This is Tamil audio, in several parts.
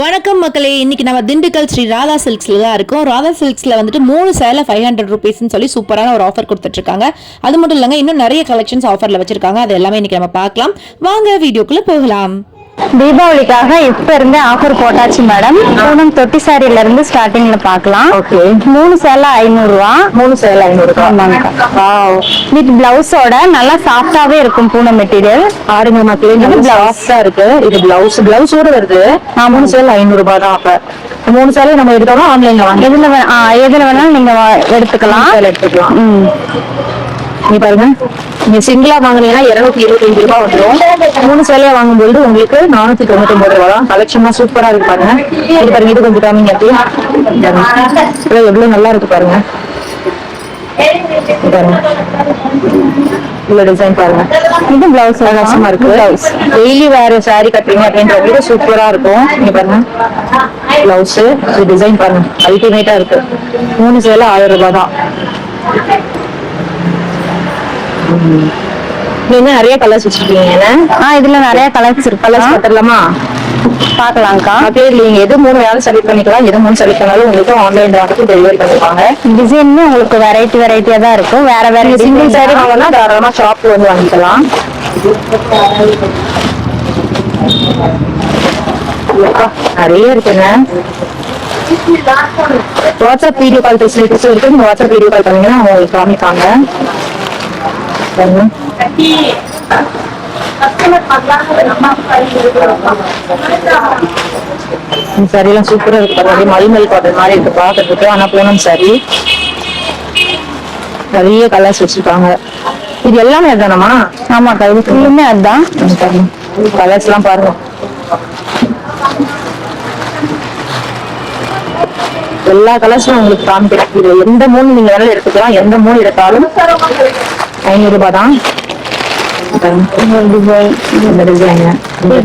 வணக்கம் மக்களே. இன்னைக்கு நம்ம திண்டுக்கல் ஸ்ரீ ராதா சில்க்ஸ்ல தான் இருக்கோம். ராதா சில்க்ஸ்ல வந்துட்டு மூணு சேலை ஃபைவ் ஹண்ட்ரட் ருபீஸ்னு சொல்லி சூப்பரான ஒரு ஆஃபர் கொடுத்துட்டு இருக்காங்க அது மட்டும் இல்லைங்க இன்னும் நிறைய கலெக்ஷன்ஸ் ஆஃபர்ல வச்சிருக்காங்க. அது எல்லாமே இன்னைக்கு நம்ம பார்க்கலாம். வாங்க வீடியோக்குள்ள போகலாம். தீபாவளிக்காக இப்ப இருந்தே ஆஃபர் போட்டாச்சு மேடம் பூனம் தொட்டி சாரில இருந்து ஸ்டார்டிங்ல பார்க்கலாம். ஓகே மூணு சேலை ஐநூறு ரூபா மூணு சேலை ஐநூறு ஆமாங்க. வித் பிளவுஸோட நல்லா சாஃப்டாவே இருக்கும் பூனம் மெட்டீரியல் ஆடுங்க மக்களே இது பிளவுஸா இருக்கு. இது பிளவுஸ் பிளவுஸோட வருது. நான் மூணு சேலை ஐநூறு ரூபாய் தான் அப்ப. மூணு சேலை நம்ம எடுத்தோம்னா ஆன்லைன்ல வாங்கி எதுல எதுல வேணாலும் நீங்க எடுத்துக்கலாம். எடுத்துக்கலாம். நீ பாருங்க. நீங்க சிங்கிளா வாங்குனீங்கன்னா இருநூத்தி இருபத்தஞ்சு ரூபாய் வந்துடும் மூணு சேலையா வாங்கும்போது உங்களுக்கு நானூத்தி தொண்ணூத்தி ஒன்பது ரூபாய் தான். கலெக்ஷன்லாம் சூப்பரா இருக்கு பாருங்க. இது பாருங்க இது கொஞ்சம் காமிங்க அப்படி எவ்வளவு நல்லா இருக்கு பாருங்க. பாருங்க. இவ்வளவு டிசைன் பாருங்க. இது பிளவுஸ் பிரகாசமா இருக்கு டெய்லி வேற saree கட்டுறீங்க அப்படின்ற விட சூப்பரா இருக்கும். இங்க பாருங்க. பிளவுஸ் டிசைன் பாருங்க. அல்டிமேட்டா இருக்கு. மூணு சேலை ஆயிரம் ரூபாய் தான். நீங்க நிறைய கலர்ஸ் வச்சிருக்கீங்க ஆ இதுல நிறைய கலர்ஸ் இருக்கு. கலர்ஸ் கட்டலாமா பார்க்கலாம்க்கா. அப்படியே நீங்க எது மூணு வேலை செலக்ட் பண்ணிக்கலாம். எது மூணு செலக்ட் பண்ணாலும் உங்களுக்கு ஆன்லைன்ல வந்துட்டு டெலிவரி பண்ணிருப்பாங்க டிசைனுமே உங்களுக்கு வெரைட்டி வெரைட்டியா தான் இருக்கும். வேற வேற சிங்கிள் சாரி. வாங்கினா தாராளமா ஷாப்ல வந்து வாங்கிக்கலாம். நிறைய இருக்குங்க வாட்ஸ்அப் வீடியோ கால் ஃபெசிலிட்டிஸும் இருக்கு. வாட்ஸ்அப் வீடியோ கால் பண்ணீங்கன்னா அவங்க காமிப்பாங்க. எல்லாம் சூப்பரா இருக்கு அப்படியே மல்மல் காட்டன் மாதிரி இருக்கு. பாக்குறதுக்கு ஆனா பூனம் சாரி நிறைய கலர்ஸ் வச்சிருக்காங்க. இது எல்லாமே அதுதானமா ஆமாக்கா இது ஃபுல்லுமே அதுதான் கலர்ஸ் எல்லாம் பாருங்க. எல்லா கலர்ஸும் உங்களுக்கு காமிக்கிறேன். இது எந்த மூணு நீங்க வேணாலும் எடுத்துக்கலாம். எந்த மூணு எடுத்தாலும் ஐநூறு ரூபாய் தான்.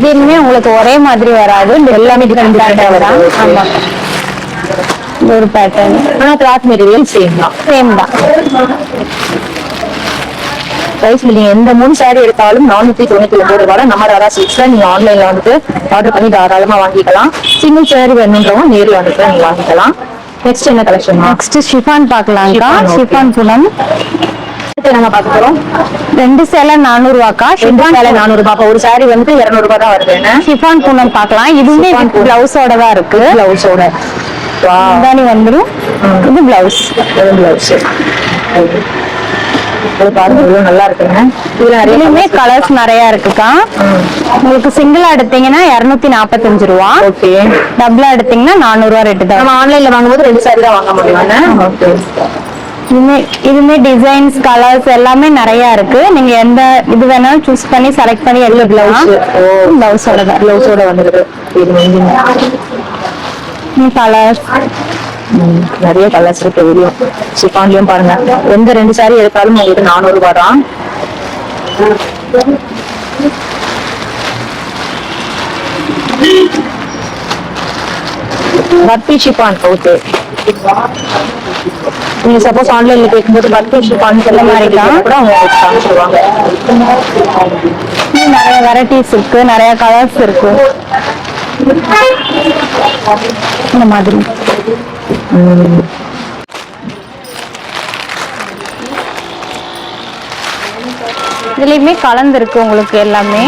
டிசைனுமே உங்களுக்கு ஒரே மாதிரி வராது. எல்லாமே. ஆமா. ஒரு பேட்டர்ன் ஆனா கிளாத் மெட்டீரியல் சேம் தான். சேம் தான். பிரைஸ் நீங்க எந்த மூணு சாரி எடுத்தாலும் நானூத்தி தொண்ணூத்தி ஒன்பது ரூபாய் நம்ம ராரா சிக்ஸ்ல நீங்க ஆன்லைன்ல வந்துட்டு ஆர்டர் பண்ணி தாராளமா வாங்கிக்கலாம். சிங்கிள் சாரி வேணுன்றவங்க நேர்ல வந்துட்டு நீங்க வாங்கிக்கலாம். நெக்ஸ்ட் என்ன collection next chiffon okay. Chiffon புலம் பார்க்க போறோம். ரெண்டு சேலை நானூறு ரூபாக்கா ரெண்டு சேலை நானூறு ரூபாய் அப்ப ஒரு சாரி வந்து இருநூறு ரூபாய் தான் வருது. ஷிஃபான் பூனம் பார்க்கலாம். இதுவுமே. பிளவுஸோட தான் இருக்கு. பிளவுஸோட முந்தானி வந்துடும் இது பிளவுஸ் பிளவுஸ் நல்லா இருக்குங்க. இதுலயுமே கலர்ஸ் நிறைய இருக்குக்கா. உங்களுக்கு சிங்கிளா எடுத்தீங்கன்னா இருநூத்தி நாற்பத்தஞ்சு ரூபா. ஓகே டபுளா எடுத்தீங்கன்னா நானூறு ரூபா ரேட்டு தான். நம்ம ஆன்லைன்ல வாங்கும்போது ரெண்டு சாரி தான் வாங்க முடியும். இதுமே இதுமே டிசைன்ஸ் கலர்ஸ் எல்லாமே நிறைய இருக்கு. நீங்க எந்த இது வேணாலும் சூஸ் பண்ணி செலக்ட் பண்ணி எடுத்துக்கலாம். ஓ. பிளவுஸோட தான். பிளவுஸோட வந்துருக்கு. கலர்ஸ் நிறைய கலர்ஸ் இருக்கு வெளியும் சிஃபான்லயும் பாருங்க. எந்த ரெண்டு சாரி எடுத்தாலும் உங்களுக்கு நானூறு ரூபாய் தான். பர்பி ஷிஃபான் ஓகே நீங்க சப்போஸ் ஆன்லைன்ல கேட்கும்போது பர்பி ஷிஃபான் சொல்ல மாதிரி கூட அவங்க உங்களுக்கு காமிச்சிருவாங்க. நிறைய வெரைட்டிஸ் இருக்கு நிறைய கலர்ஸ் இருக்கு. இந்த மாதிரி. இதுலயுமே கலந்து இருக்கு உங்களுக்கு எல்லாமே.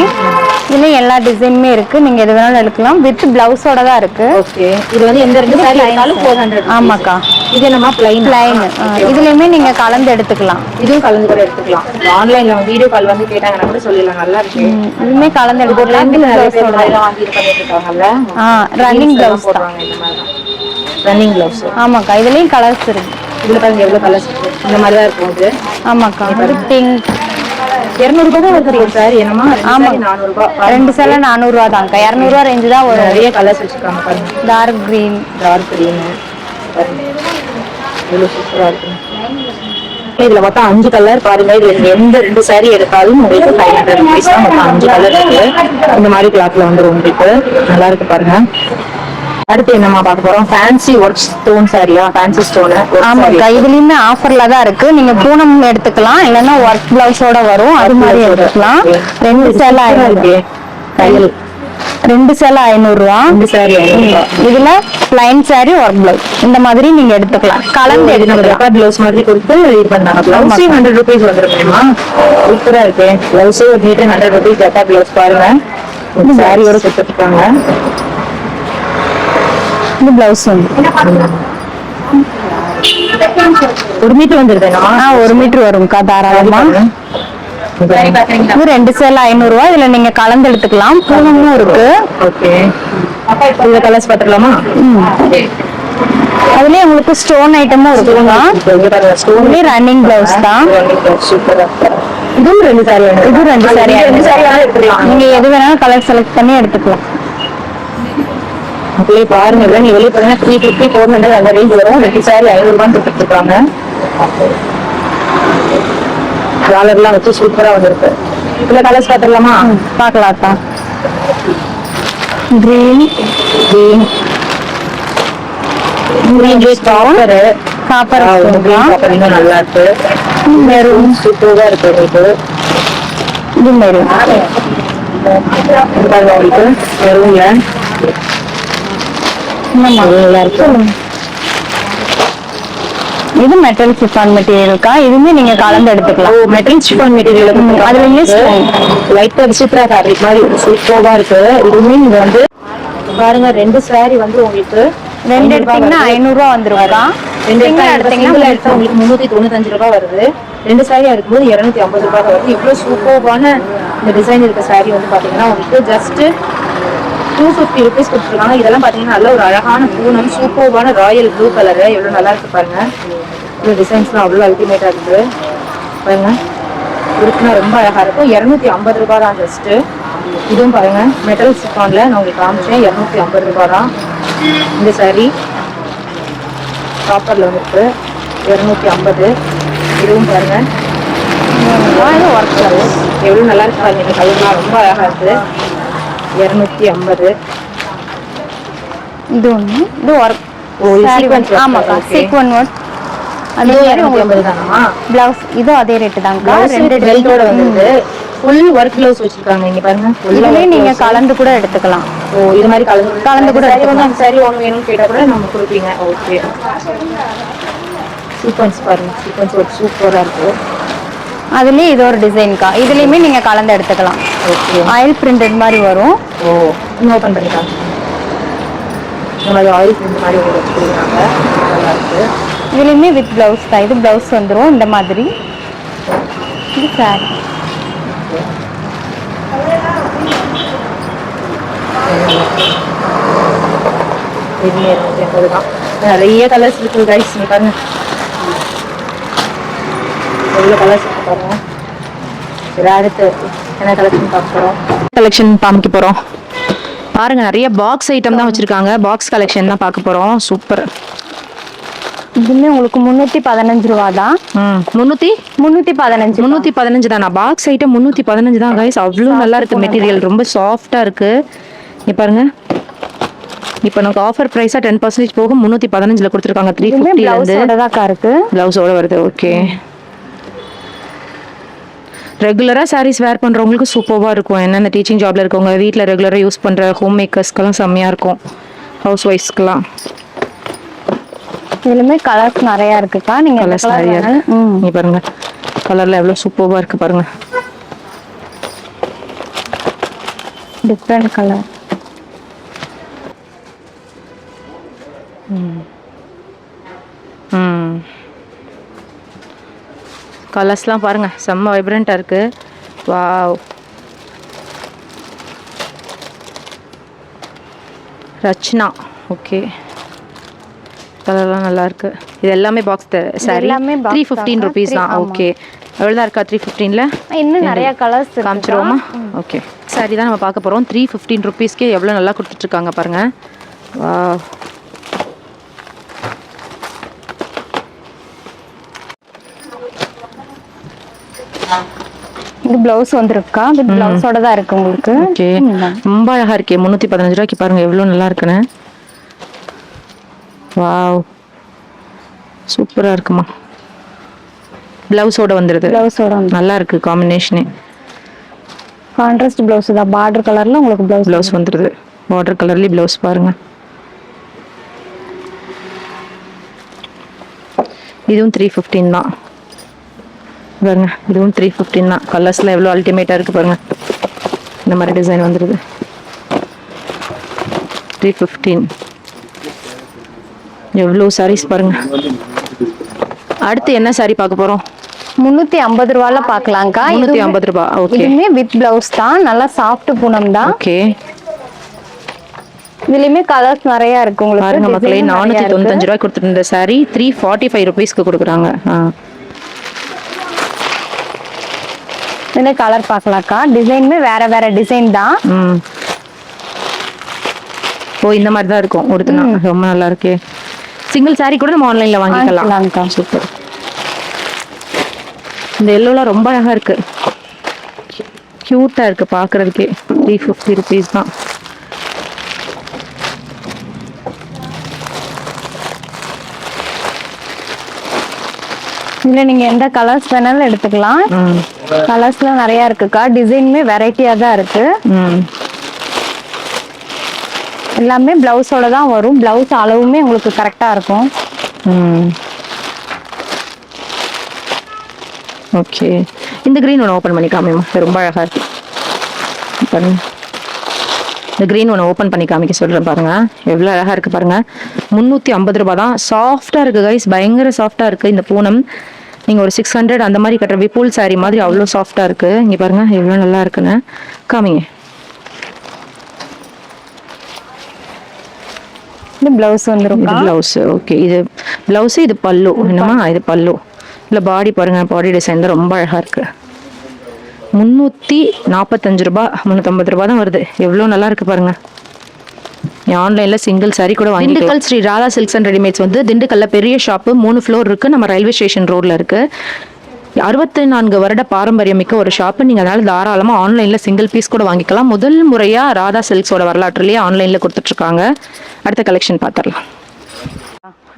இதுலயும் எல்லா டிசைனுமே இருக்கு. நீங்க எது வேணாலும் எடுக்கலாம். வித் பிளவுஸோட தான் இருக்கு. ஓகே இது வந்து எந்த ரெண்டு சாரி எடுத்தாலும் ஃபோர் ஹண்ட்ரட் ஆமாக்கா. இது நம்ம பிளைன் பிளைன் இதுலயுமே நீங்க கலந்து எடுத்துக்கலாம். இதுவும் கலந்து கூட எடுத்துக்கலாம். ஆன்லைன்ல வீடியோ கால் வந்து கேட்டாங்கன்னா கூட சொல்லிடலாம். நல்லா இருக்கு. கலந்து எடுத்துக்கலாம் ரெண்டுல நிறைய பேர் பிளவுஸோட இதெல்லாம் வாங்கி இது பண்ணிட்டு இருக்காங்கல்ல? ஆ ரன்னிங் பிளவுஸ் தான். போடுறாங்க இந்த மாதிரி ரன்னிங் பிளவுஸ் ஆமாக்கா இதுலயும் கலர்ஸ் இருக்கு. இதுல பாருங்க எவ்வளவு கலர்ஸ் இந்த மாதிரி தான் இருக்கும் இது. ஆமாக்கா இது பிங்க் இருநூறு ரூபாய் தான் வருது ஒரு சாரி. என்னமா ஆமா. நானூறு ரூபாய். ரெண்டு சேலை ரூபா தான்க்கா இரநூறுவா ரேஞ்சு தான் வரும். நிறைய கலர்ஸ் வச்சிருக்காங்க பாருங்க. டார்க் கிரீன் டார்க் கிரீன் பாருங்க. எவ்வளவு சூப்பரா இருக்கு இதுல மொத்தம் அஞ்சு கலர் பாருங்க இதுல எந்த ரெண்டு saree எடுத்தாலும் உங்களுக்கு ஃபைவ் ஹண்ட்ரட் ருபீஸ் தான் மொத்தம் அஞ்சு கலர் இருக்கு. இந்த மாதிரி கிளாத்ல வந்துரும் உங்களுக்கு. நல்லா இருக்கு பாருங்க. அடுத்து என்னமா பார்க்க போறோம்? ஃபேன்சி ஒர்க் ஸ்டோன் சாரியா ஃபேன்சி ஸ்டோன் ஆமாக்கா இதுலயுமே ஆஃபர்ல தான் இருக்கு. நீங்க பூனம் எடுத்துக்கலாம். இல்லைன்னா ஒர்க் பிளவுஸோட வரும். அது மாதிரி எடுத்துக்கலாம். ரெண்டு சேலை இருக்கு? கையல் ரெண்டு சேலை ஐநூறுரூவா சாரி இதுல பிளைன் saree ஒர்க் பிளவுஸ் இந்த மாதிரி நீங்க எடுத்துக்கலாம். கலந்து எடுத்துக்கலாம். ப்ளவுஸ் மாதிரி கொடுத்து இது பண்ணாங்க ப்ளவுஸே ஹண்ட்ரட் ருபீஸ் வந்துருக்குமா? சூப்பரா இருக்கு. ப்ளவுஸே ஒரு நீட்டு ஹண்ட்ரட் ருபீஸ் ரெக்கார்ட் ப்ளவுஸ் பாருங்க. சாரியோட கொடுத்துருக்காங்க இந்த பிளவுஸ் வந்து. ஒரு மீட்டர் ஆ ஒரு மீட்டர் வரும்க்கா தாராளமா. இது ரெண்டு சேலை ஐநூறுரூவா இதுல நீங்க கலந்து எடுத்துக்கலாம். பூனமும் இருக்கு. இந்த கலர்ஸ் பார்த்துக்கலாமா அதுலயே உங்களுக்கு ஸ்டோன் ஐட்டமும் இருக்குங்க ரன்னிங் பிளவுஸ் தான். இதுவும் ரெண்டு சாரி இது ரெண்டு சாரி நீங்க எது வேணாலும் கலர் செலக்ட் பண்ணி எடுத்துக்கலாம். அப்படியே பாருங்க. இல்ல நீ வெளியே பாருங்க த்ரீ ஃபிஃப்டி ஃபோர் ஹண்ட்ரட் அந்த ரேஞ்ச் வரும். ரெண்டு சாரி ஐநூறு ரூபான்னு கொடுத்துருக்காங்க டாலர்லாம் வச்சு சூப்பரா வந்திருக்கு. இதுல கலர்ஸ் பார்த்துடலாமா பார்க்கலாம் தான் green green green juice copper copper copper நல்லா இருக்கு. மெரூன் சூப்பரா இருக்கு உங்களுக்கு. இது மெரூன் உங்களுக்கு. மெரூன்ல இது மெட்டல் சிஃபான் மெட்டீரியல்க்கா இதுவுமே நீங்க கலந்து ஓ எடுத்துக்கலாம் மெட்டல் சிஃபான் மெட்டீரியல் அதுலயுமே stone. லைட்டா விசித்ரா ஃபேப்ரிக் மாதிரி சூப்பரா இருக்கு. இதுவுமே நீங்க வந்து பாருங்க ரெண்டு saree வந்து உங்களுக்கு ரெண்டு எடுத்தீங்கன்னா வருது. ஐநூறு ரூபா வந்துருக்கா ரெண்டு எடுத்தீங்கன்னா எடுத்தீங்கன்னா எடுத்தா உங்களுக்கு முன்னூத்தி தொண்ணூத்தஞ்சு ரூபாய் வருது. ரெண்டு saree இருக்கும்போது இருநூத்தி ஐம்பது ரூபாய் வருது. இவ்வளவு சூப்பர்வான இந்த டிசைன் இருக்க saree வந்து பாத்தீங்கன்னா உங்களுக்கு ஜஸ்ட் டூ ஃபிஃப்டி ருபீஸ் கொடுத்துருக்காங்க. இதெல்லாம் பார்த்தீங்கன்னா நல்ல ஒரு அழகான பூனம் சூப்பர்வான ராயல் ப்ளூ கலரு. எவ்வளோ நல்லா இருக்கு பாருங்க. இந்த டிசைன்ஸ்லாம் அவ்வளோ அல்டிமேட்டாக இருக்குது. பாருங்க. இருக்குன்னா ரொம்ப அழகாக இருக்கும். இரநூத்தி ஐம்பது ரூபா தான் ஜஸ்ட்டு இதுவும் பாருங்க. மெட்டல் சிஃபான்ல நான் உங்களுக்கு காமிச்சேன். இரநூத்தி ஐம்பது ரூபா தான். இந்த saree காப்பரில் வந்துருக்கு. இரநூத்தி ஐம்பது. இதுவும் பாருங்க. ஒர்க் கலர் எவ்வளோ நல்லா இருக்கு பாருங்க. இந்த கலர்லாம் ரொம்ப அழகாக இருக்குது இரநூத்தி ஐம்பது. இது ஒண்ணு. இது ஒர்க். ஆமாக்கா. சீக்வன் ஒர்க் அதே மாதிரி உங்களுக்கு பிளவுஸ் இதுவும் அதே ரேட்டு Blouse ரெண்டு ஃபுல் ஒர்க் ப்ளவுஸ் வச்சிருக்காங்க இங்க பாருங்க. இதுலயே நீங்க. கலந்து கூட எடுத்துக்கலாம். ஓ இது மாதிரி கலந்து கலந்து கூட சரி ஒன்று வேணும்னு கேட்டா கூட நம்ம கொடுப்பீங்க. ஓகே சீக்வன்ஸ் பாருங்க. சீக்வன்ஸ் ஒர்க் சூப்பரா இருக்கு. அதுலயே இது ஒரு டிசைன்க்கா இதுலயுமே நீங்க கலந்து எடுத்துக்கலாம். ஆயில் பிரிண்டட் மாதிரி வரும். ஓ. ஓப்பன் பண்ணிக்கலாம் ஆயில் இந்த மாதிரி உங்களுக்கு வச்சு கொடுக்குறாங்க நல்லா இருக்கு. இதுலயுமே வித் பிளவுஸ் தான். இது பிளவுஸ் வந்துரும். இந்த மாதிரி. இது சாரி நிறைய கலர்ஸ் இருக்கு நீங்க பாருங்க. எவ்வளோ கலர்ஸ் இருக்கு பாருங்க. அடுத்து. என்ன கலெக்ஷன் பார்க்க போகிறோம் கலெக்ஷன் காமிக்க போகிறோம் பாருங்க நிறைய பாக்ஸ் ஐட்டம் தான் வச்சிருக்காங்க. பாக்ஸ் கலெக்ஷன் தான் பார்க்க போகிறோம் சூப்பர் இதுமே உங்களுக்கு முன்னூத்தி பதினஞ்சு ரூபா தான். முந்நூற்றி முன்னூத்தி? பதினஞ்சு முந்நூற்றி பதினஞ்சு தானா. பாக்ஸ் ஐட்டம் முந்நூற்றி பதினஞ்சு தான் கைஸ் அவ்வளோ நல்லா இருக்கு மெட்டீரியல் ரொம்ப சாஃப்டாக இருக்கு. இங்க பாருங்க. இப்போ நமக்கு ஆஃபர் ப்ரைஸாக டென் பர்சன்டேஜ் போக முந்நூற்றி பதினஞ்சில் கொடுத்துருக்காங்க. த்ரீ ஃபிஃப்டிலேருந்து ப்ளவுஸோட வருது. ஓகே ரெகுலராக சாரீஸ் வேர் பண்ணுறவங்களுக்கு சூப்பராக இருக்கும். ஏன்னா இந்த டீச்சிங் ஜாப்ல இருக்கவங்க வீட்டில் ரெகுலராக யூஸ் பண்ணுற ஹோம் மேக்கர்ஸ்க்கெல்லாம் செம்மையாக இருக்கும். ஹவுஸ் ஒய்ஃப்ஸ்க்கெல்லாம் இதுலயுமே கலர்ஸ் நிறைய இருக்குக்கா. நீங்க கலர்ஸ் நிறைய இருக்கு. நீ பாருங்க. கலரில் எவ்வளோ சூப்பராக இருக்கு பாருங்க. டிஃப்ரெண்ட் கலர் ம். கலர்ஸ்லாம் பாருங்க. செம்ம வைப்ரண்ட்டாக இருக்கு. வாவ் ரச்னா. ஓகே கலர்லாம் நல்லா இருக்கு. இது எல்லாமே பாக்ஸ் சாரி எல்லாமே த்ரீ ஃபிஃப்டீன். ருபீஸ் தான். ஓகே எவ்வளோ தான் இருக்கா த்ரீ ஃபிஃப்டீனில் இன்னும் நிறைய கலர்ஸ் காமிச்சிருவோமா? ஓகே சாரி தான் நம்ம பார்க்க போகிறோம் த்ரீ ஃபிஃப்டீன் ருபீஸ்க்கே எவ்வளோ நல்லா கொடுத்துட்ருக்காங்க பாருங்க. வா இது பிளவுஸ் வந்திருக்கா? வித் பிளவுஸோட தான் இருக்கு உங்களுக்கு? ஓகே. ரொம்ப அழகா இருக்கே. முந்நூற்றி பதினஞ்சு ரூபாய்க்கு பாருங்க எவ்வளோ நல்லா இருக்குன்னு. வாவ். சூப்பராக இருக்குமா. ப்ளவுஸோட வந்துடுது பிளவுஸோட நல்லா இருக்கு காம்பினேஷனே கான்ட்ராஸ்ட் பிளவுஸ் தான். பார்டர் கலர்ல உங்களுக்கு பிளவுஸ் ப்ளவுஸ் வந்துடுது பார்டர் கலர்லேயே ப்ளவுஸ் பாருங்க. இதுவும் த்ரீ ஃபிஃப்டீன் தான். பாருங்க. இதுவும் த்ரீ ஃபிஃப்டீன் தான். கலர்ஸ்லாம் எவ்வளோ அல்டிமேட்டாக இருக்குது பாருங்க. இந்த மாதிரி டிசைன் வந்துடுது த்ரீ ஃபிஃப்டீன் எவ்வளோ sarees பாருங்க. அடுத்து என்ன saree பார்க்க போகிறோம் முன்னூத்தி ஐம்பது ரூபால பாக்கலாம்க்கா முந்நூற்றி ஐம்பது ரூபா. ஓகே இதுவுமே வித் பிளவுஸ் தான். நல்லா சாஃப்ட் பூனம் தான். ஓகே இதுலயுமே கலர்ஸ் நிறைய இருக்கு உங்களுக்கு. பாருங்க மக்களே இருக்கு. தொண்ணூத்தஞ்சு ரூபாய் கொடுத்துருந்த saree த்ரீ ஃபார்ட்டி ஃபைவ் ருபீஸ்க்கு கொடுக்குறாங்க ஆ இதுல கலர் பார்க்கலாம்க்கா? டிசைனுமே வேற வேற டிசைன் தான். ஓ இந்த மாதிரி தான் இருக்கும். ஒருத்தனா ரொம்ப நல்லா இருக்கே. சிங்கிள் saree கூட நம்ம ஆன்லைன்ல வாங்கிக்கலாம். சூப்பர். இந்த எல்லோலாம் ரொம்ப அழகா இருக்கு. க்யூட்டா இருக்கு பார்க்கிறதுக்கே. த்ரீ ஃபிஃப்டி ருபீஸ் தான். இதுல நீங்க எந்த கலர்ஸ் வேணாலும் எடுத்துக்கலாம். ம். கலர்ஸ்லாம் நிறைய இருக்குக்கா. டிசைனுமே வெரைட்டியா தான் இருக்கு. எல்லாமே பிளவுஸோட தான் வரும். பிளவுஸ் அளவுமே உங்களுக்கு கரெக்டா இருக்கும். ஓகே இந்த க்ரீன் ஒன்று ஓப்பன் பண்ணி காமிமா ரொம்ப அழகா இருக்கு. பாருங்க. இந்த க்ரீன் ஒன்று ஓப்பன் பண்ணி காமிக்க சொல்கிறேன் பாருங்க. எவ்வளோ அழகா இருக்கு பாருங்க. முந்நூற்றி ஐம்பது ரூபா தான். சாஃப்டாக இருக்கு கைஸ் பயங்கர சாஃப்டாக இருக்கு இந்த பூனம். நீங்கள் ஒரு சிக்ஸ் ஹண்ட்ரட் அந்த மாதிரி கட்டுற விபுல் சாரீ மாதிரி அவ்வளோ சாஃப்டாக இருக்கு. இங்கே பாருங்க எவ்வளோ நல்லா இருக்குன்னு. காமிங்க இது பிளவுஸ் வந்துடும் இது பிளவுஸ் ஓகே இது பிளவுஸ் இது பல்லு. என்னமா இது பல்லு. இல்லை பாடி பாருங்க பாடி டிசைன் தான் ரொம்ப அழகா இருக்கு. முந்நூற்றி நாற்பத்தஞ்சு ரூபா முந்நூற்றம்பது ரூபா தான் வருது. எவ்வளோ நல்லா இருக்கு பாருங்க. ஆன்லைனில் சிங்கிள் saree கூட வாங்கி Dindigul Sri Radha silks and readymades வந்து திண்டுக்கல்ல பெரிய ஷாப்பு மூணு ஃப்ளோர் இருக்கு. நம்ம ரயில்வே ஸ்டேஷன் ரோட்ல இருக்கு. அறுபத்தி நான்கு வருட பாரம்பரியமிக்க ஒரு ஷாப்பு. நீங்கள் அதனால தாராளமாக ஆன்லைனில் சிங்கிள் பீஸ் கூட வாங்கிக்கலாம். முதல் முறையாக ராதா சில்க்ஸோட வரலாற்றுலேயே ஆன்லைனில் கொடுத்துட்ருக்காங்க. அடுத்த கலெக்ஷன் பார்த்துடலாம்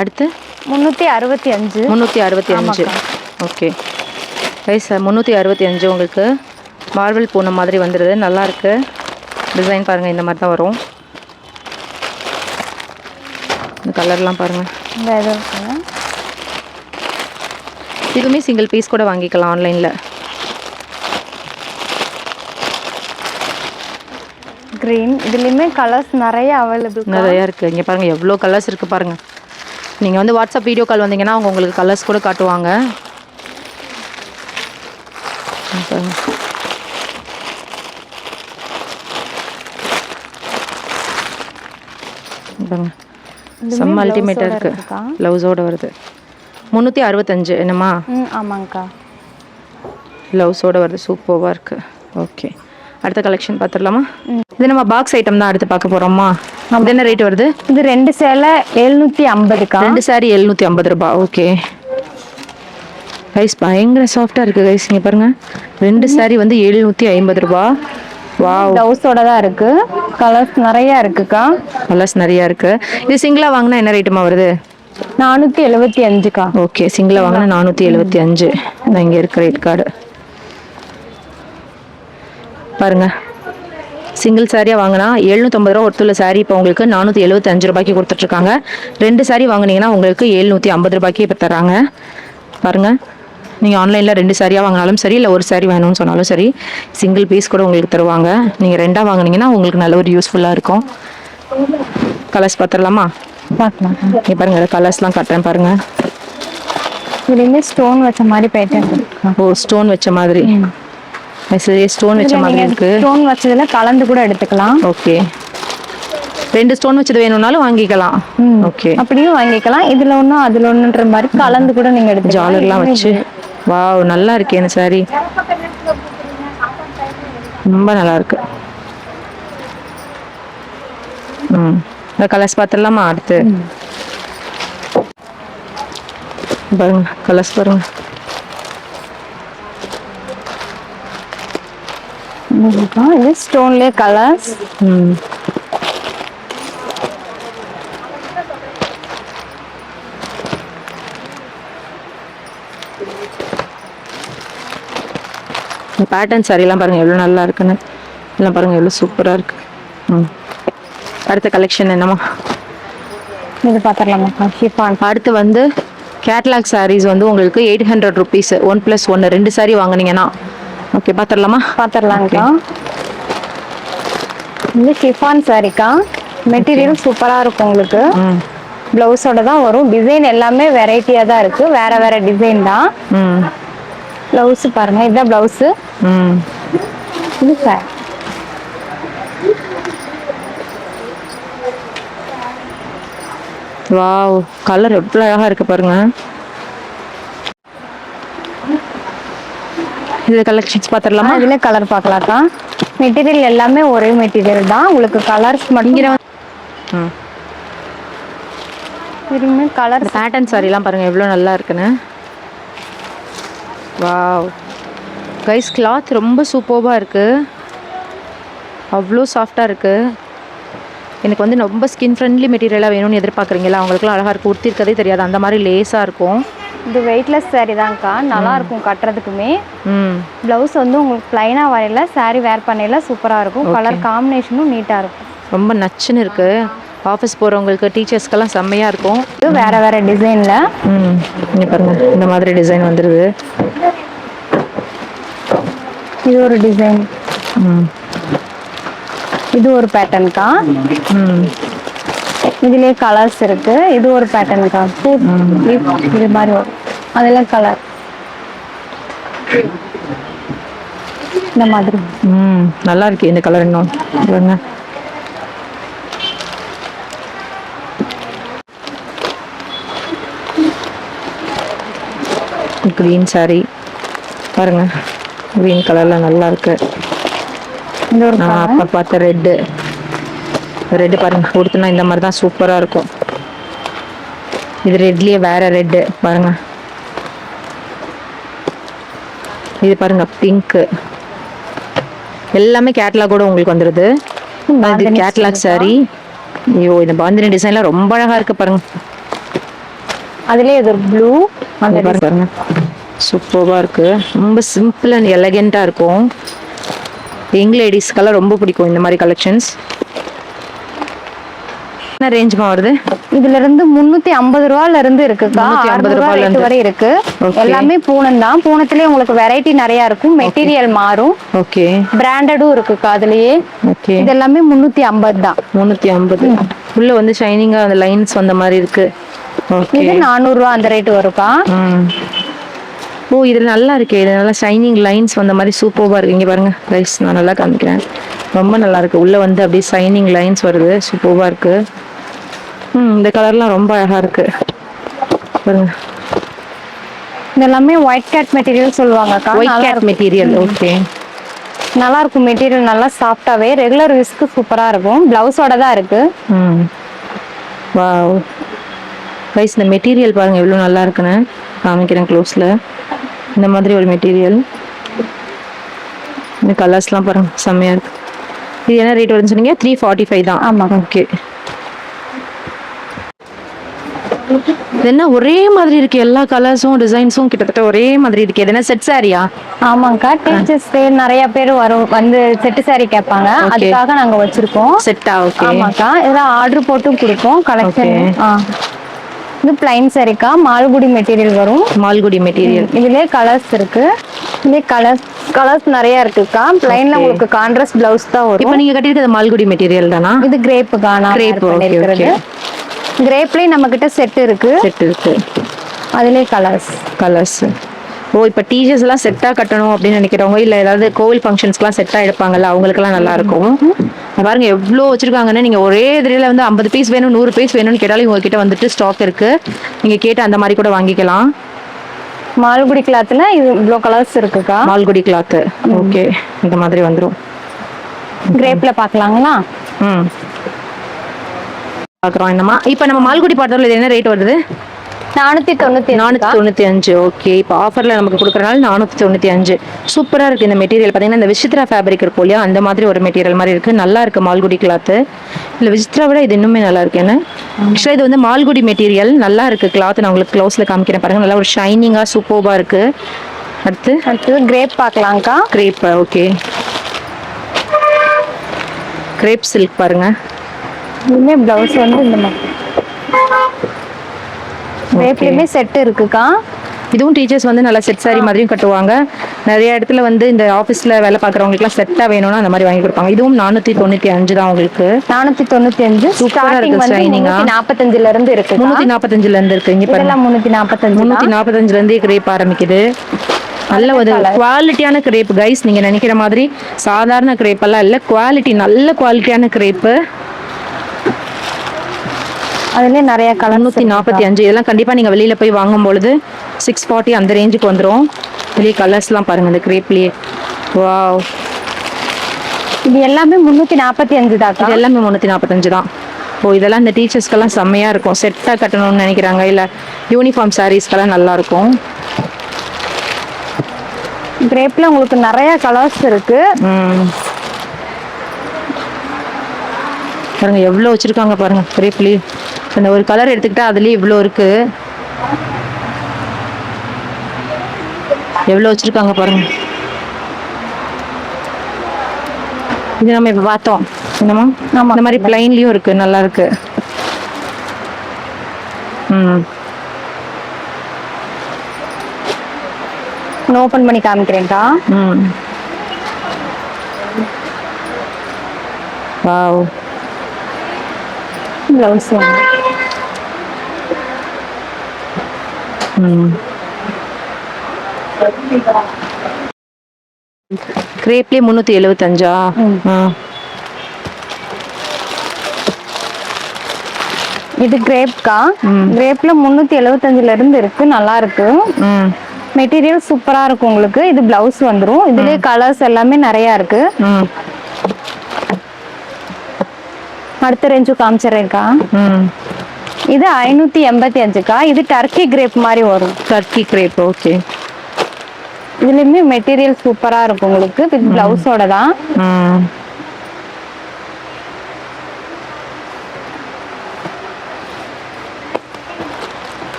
அடுத்து? முன்னூத்தி அறுபத்தி அஞ்சு. முந்நூற்றி அறுபத்தி அஞ்சு. ஓகே. ரைஸ் முந்நூற்றி அறுபத்தி அஞ்சு உங்களுக்கு. மார்பிள் பூனை மாதிரி வந்துடுது நல்லா இருக்கு. டிசைன் பாருங்கள் இந்த மாதிரி தான் வரும். இந்த கலர்லாம் பாருங்கள் இந்த இது இருக்குங்க இதுவுமே சிங்கிள் பீஸ் கூட வாங்கிக்கலாம் ஆன்லைனில் கிரீன் இதுலயுமே கலர்ஸ் நிறைய அவைலபிள் நிறையா இருக்குது இங்கே பாருங்கள் எவ்வளோ கலர்ஸ் இருக்குது பாருங்கள் நீங்கள் வந்து வாட்ஸ்அப் வீடியோ கால் வந்தீங்கன்னா அவங்க உங்களுக்கு கலர்ஸ் கூட காட்டுவாங்க. இங்க பாருங்க. இங்க பாருங்க. செம்ம அல்டிமேட்டாக இருக்குது. ப்ளவுஸோட வருது. முந்நூற்றி அறுபத்தஞ்சு என்னம்மா? ஆமாங்கக்கா ப்ளவுஸோட வருது. சூப்பராக இருக்குது ஓகே அடுத்த கலெக்ஷன் பார்த்துடலாமா இது நம்ம பாக்ஸ் ஐட்டம் தான் அடுத்து பார்க்க போகிறோம்மா இது என்ன ரேட் வருது? இது ரெண்டு சேலை எழுநூத்தி ஐம்பதுக்கா? ரெண்டு சாரி எழுநூற்றி ஐம்பது ரூபாய் ஓகே கைஸ் பயங்கர சாஃப்டாக இருக்குது கைஸ் இங்கே பாருங்க. ரெண்டு சாரி வந்து எழுநூற்றி ஐம்பது ரூபா. பிளவுஸோட தான் இருக்கு. கலர்ஸ் நிறைய இருக்குக்கா. கலர்ஸ் நிறையா இருக்குது இது சிங்கிளாக வாங்கினா என்ன ரேட்டுமா வருது? நானூத்தி எழுபத்தி அஞ்சுக்கா. ஓகே சிங்கிளாக வாங்கினா நானூற்றி எழுபத்தி அஞ்சு. இங்கே இருக்க ரேட் கார்டு பாருங்க. சிங்கிள் சாரியாக வாங்கினா எழுநூற்றம்பது ரூபா ஒருத்துள்ள சாரி இப்போ உங்களுக்கு நானூற்றி எழுபத்தஞ்சு ரூபாய்க்கு கொடுத்துட்ருக்காங்க ரெண்டு சாரி வாங்குனீங்கன்னா உங்களுக்கு எழுநூற்றி ஐம்பது ரூபாய்க்கு இப்போ தராங்க பாருங்க. நீங்கள் ஆன்லைனில் ரெண்டு சாரியாக வாங்கினாலும் சரி இல்லை ஒரு சாரி வேணும்னு சொன்னாலும் சரி சிங்கிள் பீஸ் கூட உங்களுக்கு தருவாங்க. நீங்கள் ரெண்டாக வாங்குனீங்கன்னா உங்களுக்கு நல்ல ஒரு யூஸ்ஃபுல்லாக இருக்கும். கலர்ஸ் பார்த்துடலாமா பார்க்கலாம் இங்கே பாருங்க கலர்ஸ்லாம் காட்டுறேன் பாருங்கள் இதுலயுமே ஸ்டோன் வச்ச மாதிரி பேட்டர்ன் ஓ ஸ்டோன் வச்ச மாதிரி. சரி ஸ்டோன் வச்ச மாதிரி இருக்கு. ஸ்டோன் வச்சதுல கலந்து கூட எடுத்துக்கலாம். ஓகே ரெண்டு ஸ்டோன் வச்சது வேணும்னாலும் வாங்கிக்கலாம். ஓகே அப்படியும் வாங்கிக்கலாம். இதுல ஒண்ணும் அதுல ஒண்ணுன்ற மாதிரி கலந்து கூட நீங்க எடுத்துக்கலாம். ஜாலர்லாம் வச்சு. வாவ் நல்லா இருக்கு இந்த சாரி ரொம்ப நல்லா இருக்கு. ம் இந்த கலர்ஸ் பார்த்துடலாமா அடுத்து? பாருங்க கலர்ஸ் பாருங்க. ஸ்டோன்லயே கலர்ஸ் ம். பேட்டர்ன் சாரீலாம் பாருங்கள் எவ்வளோ நல்லா இருக்குன்னு. எல்லாம் பாருங்கள் எவ்வளோ சூப்பராக இருக்கு. ம். அடுத்த கலெக்ஷன் என்னம்மா? இது பார்த்துடலாமாக்கா ஷிஃபான் அடுத்து வந்து கேட்லாக் sarees வந்து உங்களுக்கு eight hundred rupees one plus ஒன்று ரெண்டு saree வாங்குனீங்கன்னா. ஓகே பார்த்துடலாமா பார்த்துடலாங்க்கா இது ஷிஃபான் சாரிக்கா மெட்டீரியல் சூப்பராக இருக்கும் உங்களுக்கு. ப்ளவுஸோட தான் வரும். டிசைன் எல்லாமே வெரைட்டியாக தான் இருக்கு. வேற வேற டிசைன் தான். ப்ளவுஸ் பாருங்க இதுதான் ப்ளவுஸு ம் இது சார் வாவ் கலர் எவ்வளோ அழகாக இருக்கு பாருங்க இது கலெக்ஷன்ஸ் பார்த்துடலாமா இதுல கலர் பார்க்கலாக்கா மெட்டீரியல் எல்லாமே ஒரே மெட்டீரியல் தான் உங்களுக்கு கலர்ஸ் மட்டும் ம் திரும்பி கலர் பேட்டர்ன் சாரிலாம் பாருங்க எவ்வளோ நல்லா இருக்குன்னு வாவ் கைஸ் கிளாத் ரொம்ப சூப்பர்பாக இருக்கு. அவ்வளோ சாஃப்டாக இருக்கு. எனக்கு வந்து ரொம்ப ஸ்கின் ஃப்ரெண்ட்லி மெட்டீரியலாக வேணும்னு எதிர்பார்க்குறீங்களா அவங்களுக்குலாம் அழகாக இருக்கும் உடுத்தி இருக்கதே தெரியாது. அந்த மாதிரி லேஸாக இருக்கும். இது வெயிட்லெஸ் saree தான்க்கா. நல்லா இருக்கும் கட்டுறதுக்குமே. ம். ப்ளவுஸ் வந்து உங்களுக்கு ப்ளைனாக வரையில saree வேர் பண்ணையில சூப்பராக இருக்கும். கலர் காம்பினேஷனும் நீட்டாக இருக்கும். ரொம்ப நச்சுன்னு இருக்கு. ஆஃபீஸ் போகிறவங்களுக்கு டீச்சர்ஸ்க்கெல்லாம் செம்மையாக இருக்கும். வேற வேற டிசைன்ல ம். இங்கே பாருங்க. இந்த மாதிரி டிசைன் வந்துடுது இது ஒரு டிசைன் இது ஒரு பேட்டர்ன்க்கா இதுலயே கலர்ஸ் இருக்கு. இது ஒரு பேட்டர்ன்க்கா இது மாதிரி வரும். அதெல்லாம் கலர் இந்த மாதிரி. ம். நல்லா இருக்கு இந்த கலர் இன்னும். பாருங்க க்ரீன் saree. பாருங்க. க்ரீன் கலர்ல நல்லா இருக்கு. இந்த ஒரு நான் அப்போ பார்த்த ரெட்டு ரெட்டு பாருங்க கொடுத்தனா இந்த மாதிரி தான் சூப்பராக இருக்கும். இது ரெட்லயே வேற ரெட்டு பாருங்க. இது பாருங்க பிங்க்கு எல்லாமே கேட்லாகோட உங்களுக்கு வந்துடுது இது கேட்லாக் saree. ஐயோ இந்த பாந்தினி டிசைன்லாம் ரொம்ப அழகா இருக்கு பாருங்க. அதுலயே இது ப்ளூ பாருங்க. சூப்பராக இருக்கு. ரொம்ப சிம்பிள் அண்ட் எலகெண்ட்டாக இருக்கும். யங் லேடிஸ்க்கெல்லாம் ரொம்ப பிடிக்கும் இந்த மாதிரி கலெக்ஷன்ஸ் என்ன ரேஞ்சுமா வருது? இதுல இருந்து முன்னூத்தி ஐம்பது ரூபால இருந்து இருக்குக்கா 350 அறுநூறு ரூபாய் ரூபாயில ரேட் இருந்து. வரை இருக்கு. எல்லாமே பூனம் தான். பூனத்திலேயே உங்களுக்கு வெரைட்டி நிறைய இருக்கும். மெட்டீரியல் மாறும். ஓகே பிராண்டடும் இருக்குக்கா அதுலயே. ஓகே இது எல்லாமே முன்னூத்தி ஐம்பது தான். முந்நூற்றி ஐம்பது. உள்ள வந்து ஷைனிங்காக அந்த லைன்ஸ் வந்த மாதிரி இருக்கு. ஓகே இது நானூறு ரூபா அந்த ரேட் வரும்க்கா ஓ இது நல்லா இருக்கு. இது நல்லா ஷைனிங் லைன்ஸ் வந்த மாதிரி சூப்பராக இருக்கு. இங்கே பாருங்க. ரைஸ் நான் நல்லா காமிக்கிறேன். ரொம்ப நல்லா இருக்கு. உள்ள வந்து அப்படியே ஷைனிங் லைன்ஸ் வருது. சூப்பராக இருக்கு. ம் இந்த கலர்லாம் ரொம்ப அழகா இருக்கு. பாருங்க. இது எல்லாமே ஒயிட் கேட் மெட்டீரியல் சொல்லுவாங்கக்கா ஒயிட் கேட் மெட்டீரியல் ஓகே. நல்லா இருக்கும் மெட்டீரியல் நல்லா சாஃப்டாவே ரெகுலர் யூஸ்க்கு சூப்பரா இருக்கும். பிளவுஸோட தான் இருக்கு. ம். வாவ் ரைஸ் இந்த மெட்டீரியல் பாருங்க எவ்வளோ நல்லா இருக்குன்னு காமிக்கிறேன் க்ளோஸில் இந்த மாதிரி ஒரு மெட்டீரியல் இந்த கலர்ஸ்லாம் பாருங்க செம்மையாக இருக்கு. இது என்ன ரேட் வருதுன்னு சொன்னீங்க? த்ரீ ஃபார்ட்டி ஃபைவ் தான். ஆமா. ஓகே என்ன ஒரே மாதிரி இருக்கு? எல்லா கலர்ஸும் டிசைன்ஸும் கிட்டத்தட்ட ஒரே மாதிரி இருக்கு. என்ன செட் சாரியா ஆமாங்கக்கா டீச்சர்ஸ் நிறைய பேர் வரும் வந்து செட்டு saree கேட்பாங்க. அதுக்காக நாங்க வச்சிருக்கோம். செட்டா ஓகே ஆமாக்கா. இதெல்லாம் ஆர்டர் போட்டும் கொடுப்போம். கலெக்ஷன் இது பிளைன் சரிக்கா மால்குடி மெட்டீரியல் வரும். மால்குடி மெட்டீரியல் இதுலயே கலர்ஸ் இருக்கு. இதுலயே கலர்ஸ் கலர்ஸ் நிறைய இருக்குக்கா. பிளைன்ல. உங்களுக்கு கான்ட்ராஸ்ட் பிளவுஸ் தான் இப்போ வரும் நீங்க கட்டியிருக்கிறது மால்குடி மெட்டீரியல் தானா? இது Grape, wear okay, பண்ணிருக்கிறது கிரேப்லயே நம்ம கிட்ட செட் இருக்கு. செட் இருக்கு. அதுலயே கலர்ஸ் கலர்ஸ் ஓ இப்போ டீச்சர்ஸ் எல்லாம் செட்டாக கட்டணும் அப்படின்னு நினைக்கிறவங்க இல்லை ஏதாவது கோவில் ஃபங்க்ஷன்ஸ்க்குலாம் செட்டாக எடுப்பாங்கல்ல அவங்களுக்குலாம் நல்லா இருக்கும். பாருங்க எவ்வளோ வச்சிருக்காங்கன்னு நீங்கள் ஒரே இதில் வந்து ஐம்பது பீஸ் வேணும் நூறு பீஸ் வேணும்னு கேட்டாலும் உங்ககிட்ட வந்துட்டு ஸ்டாக் இருக்கு. நீங்கள் கேட்டு அந்த மாதிரி கூட வாங்கிக்கலாம். மால்குடி கிளாத்ல இது இவ்வளோ கலர்ஸ் இருக்குக்கா? மால்குடி கிளாத்து ஓகே இந்த மாதிரி வந்துடும் கிரேப்ல பாக்கலாங்களா? ம். பார்க்குறோம் என்னம்மா? இப்போ நம்ம மால்குடி பார்த்தோம்ல இது என்ன ரேட் வருது? நானூத்தி தொண்ணூத்தி நானூற்றி தொண்ணூற்றி அஞ்சு ஓகே இப்போ ஆஃபரில் நமக்கு கொடுக்குறனால நானூற்றி தொண்ணூற்றி அஞ்சு. சூப்பராக இருக்குது இந்த மெட்டீரியல் பார்த்தீங்கன்னா இந்த விசித்ரா ஃபேப்ரிக் இருக்கும் இல்லையா? அந்த மாதிரி ஒரு மெட்டீரியல் மாதிரி இருக்குது நல்லா மால்குடி கிளாத்து இல்லை விசித்ரா விட இது இன்னுமே நல்லா இருக்கு. என்ன? ஆக்சுவலாக இது வந்து மால்குடி மெட்டீரியல் நல்லா இருக்குது கிளாத் நான் உங்களுக்கு க்ளவுஸில் காமிக்கிறேன் பாருங்கள் நல்லா ஒரு ஷைனிங்காக சூப்பர்பாக இருக்குது அடுத்து? அடுத்தது கிரேப் பார்க்கலாம்க்கா. கிரேப் ஓகே கிரேப் சில்க் பாருங்க. இதுவுமே பிளவுஸ் வந்து இந்த மாதிரி. கிரேப்லேயுமே செட் இருக்குக்கா. இதுவும் டீச்சர்ஸ் வந்து நல்லா செட் saree மாதிரியும் கட்டுவாங்க. நிறைய இடத்துல வந்து இந்த ஆஃபீஸில் வேலை பார்க்குறவங்களுக்குலாம் செட்டாக வேணும்னா அந்த மாதிரி வாங்கி கொடுப்பாங்க. இதுவும் நானூற்றி தொண்ணூற்றி அஞ்சு தான் உங்களுக்கு. நானூத்தி தொண்ணூத்தி அஞ்சு. Super ஆ ஸ்டார்டிங் இருக்கு வந்து shining ஆ. முன்னூத்தி நாற்பத்தஞ்சுல இருந்து இருக்கு முந்நூற்றி நாற்பத்தஞ்சுல இருந்து இருக்கு. இங்கே பாருங்க. முன்னூத்தி நாற்பத்தஞ்சு முந்நூற்றி நாற்பத்தஞ்சுல இருந்தே கிரேப் ஆரம்பிக்குது. நல்ல ஒரு குவாலிட்டியான கிரேப் கைஸ் நீங்க நினைக்கிற மாதிரி சாதாரண கிரேப் எல்லாம் இல்ல. குவாலிட்டி நல்ல குவாலிட்டியான கிரேப்பு அதுலயே நிறைய கலர் முந்நூற்றி நாற்பத்தி அஞ்சு. இதெல்லாம் கண்டிப்பா நீங்க வெளியில போய் வாங்கும் பொழுது சிக்ஸ் ஃபார்ட்டி அந்த ரேஞ்சுக்கு வந்துரும். வெளியே கலர்ஸ்லாம் பாருங்க இந்த கிரேப்லயே வாவ் இது எல்லாமே முன்னூத்தி நாற்பத்தி அஞ்சு தாக்கா? இது எல்லாமே முந்நூற்றி நாற்பத்தஞ்சு தான். ஓ இதெல்லாம் இந்த டீச்சர்ஸ்க்கெல்லாம் செம்மையா இருக்கும். செட்டாக கட்டணும்னு நினைக்கிறாங்க. இல்ல யூனிஃபார்ம் சாரீஸ்க்கெல்லாம் நல்லா இருக்கும். கிரேப்ல உங்களுக்கு நிறைய கலர்ஸ் இருக்கு. ம். பாருங்க எவ்வளோ வச்சிருக்காங்க பாருங்க கிரேப்லி இந்த ஒரு கலர் எடுத்துக்கிட்டா அதுலயே இவ்வளோ இருக்கு. எவ்வளோ வச்சிருக்காங்க பாருங்க. இது நம்ம இப்ப பார்த்தோம். என்னமா ஆமா. இந்த மாதிரி பிளைன்லயும் இருக்கு நல்லா இருக்கு. ம். ஓபன் பண்ணி காமிக்கிறேன்க்கா. ம். வாவ். பிளவுஸ் ம் கிரேப்லேயே முந்நூற்றி எழுபத்தஞ்சா ஆ. இது கிரேப்க்கா கிரேப்ல முன்னூத்தி எழுபத்தஞ்சுல இருந்து இருக்கு நல்லா இருக்கு. ம் மெட்டீரியல் சூப்பரா இருக்கும் உங்களுக்கு. இது பிளவுஸ் வந்துரும். இதுலயே கலர்ஸ் எல்லாமே நிறைய இருக்கு. ம் அடுத்த ரேஞ்சு காமிச்சிடுறேன்க்கா ம். இது ஐநூத்தி எண்பத்தி அஞ்சுக்கா? இது டர்க்கி கிரேப் மாதிரி வரும். டர்க்கி கிரேப் ஓகே இதுலயுமே மெட்டீரியல் சூப்பரா இருக்கும் உங்களுக்கு. வித் பிளவுஸோட தான் ம்.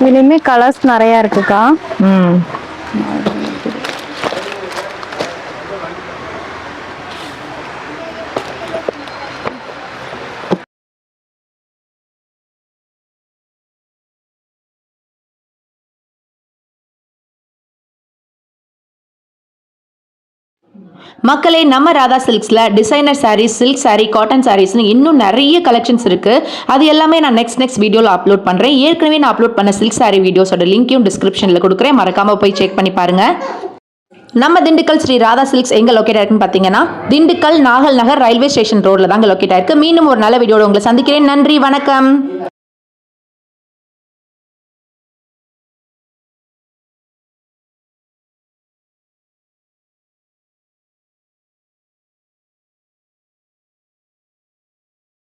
இதுலயுமே கலர்ஸ் நிறைய இருக்குக்கா. மக்களே நம்ம Radha சில்க்ஸில் designer sarees silk saree cotton சாரீஸ்னு இன்னும் நிறைய கலெக்ஷன்ஸ் இருக்குது அது எல்லாமே நான் நெக்ஸ்ட் நெக்ஸ்ட் வீடியோவில் அப்லோட் பண்ணுறேன் ஏற்கனவே நான் அப்லோட் பண்ண சில்க் சாரீ வீடியோஸோட லிங்க்கையும் டிஸ்கிரிப்ஷனில் கொடுக்குறேன். மறக்காமல் போய் செக் பண்ணி பாருங்கள் நம்ம திண்டுக்கல் ஸ்ரீ ராதா சில்க்ஸ் எங்கே லொக்கேட் ஆயிருக்குன்னு பார்த்தீங்கன்னா திண்டுக்கல் நாகல் நகர் ரயில்வே ஸ்டேஷன் ரோட்டில் தாங்க லொக்கேட் ஆயிருக்கு. மீண்டும் ஒரு நல்ல வீடியோட உங்களை சந்திக்கிறேன். நன்றி வணக்கம்.